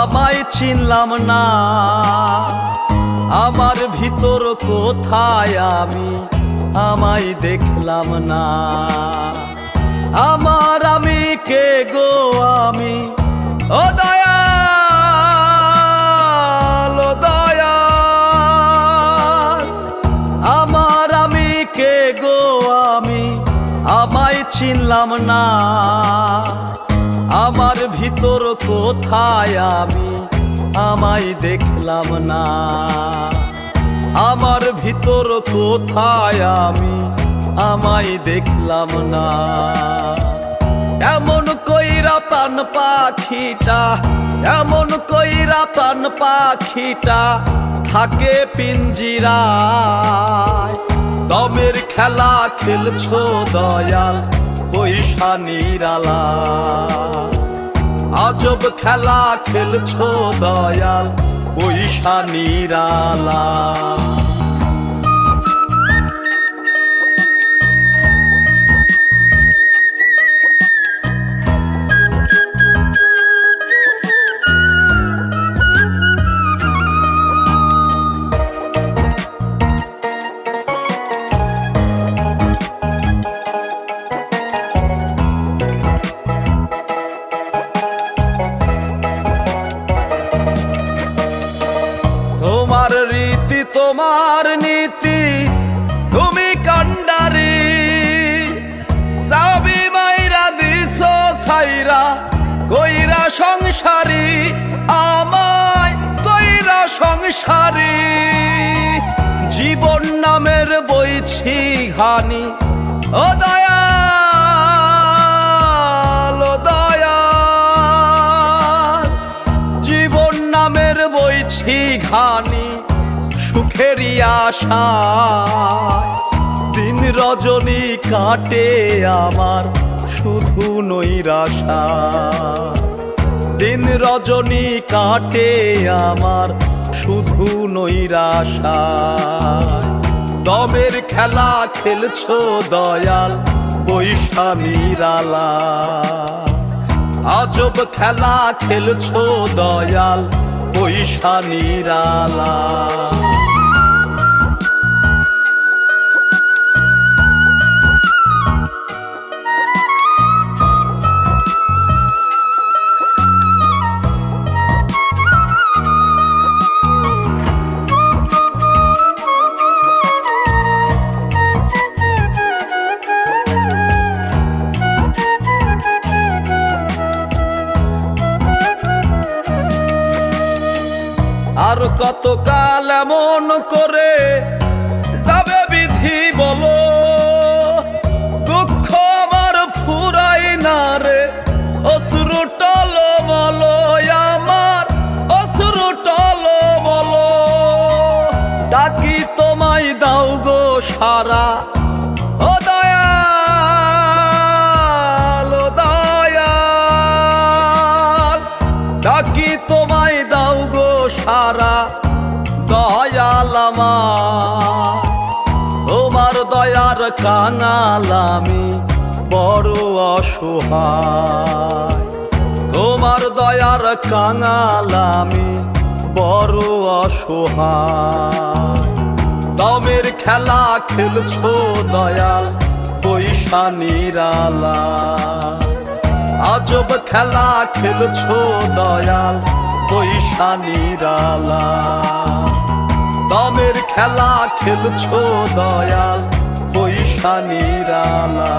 আমায় চিনলাম না। আমার ভিতর কোথায় আমি, আমায় দেখলাম না। আমার আমি কে গো আমি? ও দয়াল ও দয়াল। আমার আমি কে গো আমি? আমায় চিনলাম না। আমার ভিতর কোথায় আমি? আমায় দেখলাম না। আমার ভিতর কোথায় আমি? আমায় দেখলাম না। এমন কইরা পান পাখিটা, এমন কইরা পান পাখিটা থাকে পিঞ্জিরা দমের খেলা খেলছো দয়াল পয়সা নিরালা আজব খেলা খেলছো দয়াল পয়সা নিরালা বইছি ও দয়াল ও দয়াল, জীবন নামের বইছি ঘানি, সুখেরই আশা দিন রজনী কাটে আমার শুধু নৈরাশা দিন রজনী কাটে আমার শুধু নৈরাশা দমের খেলা খেলছো দয়াল বৈশা নিরালা আজব খেলা খেলছো দয়াল বৈশা নিরালা আর কতকাল এমন করে যাবে বিধি বলো? দুঃখ আমার ফুরাই না রে। অশ্রু টল বলো আমার অশ্রু টল বলো ডাকি তোমায় দাও গো সারা। ও ডাকি কাঙাল বড় অসহায়। তোমার দয়ার কাঙাল বড় অসহায়। দমের খেলা খেলছো দয়াল, পয়সা নিরালা আজব খেলা খেলছো দয়াল, পয়সা নিরালা দমের খেলা খেলছো দয়াল পয়সা নিরালা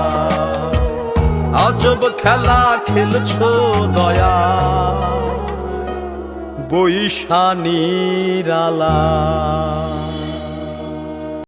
আজব খেলা খেলছো দয়া। বৈশানিরালা। নিরালা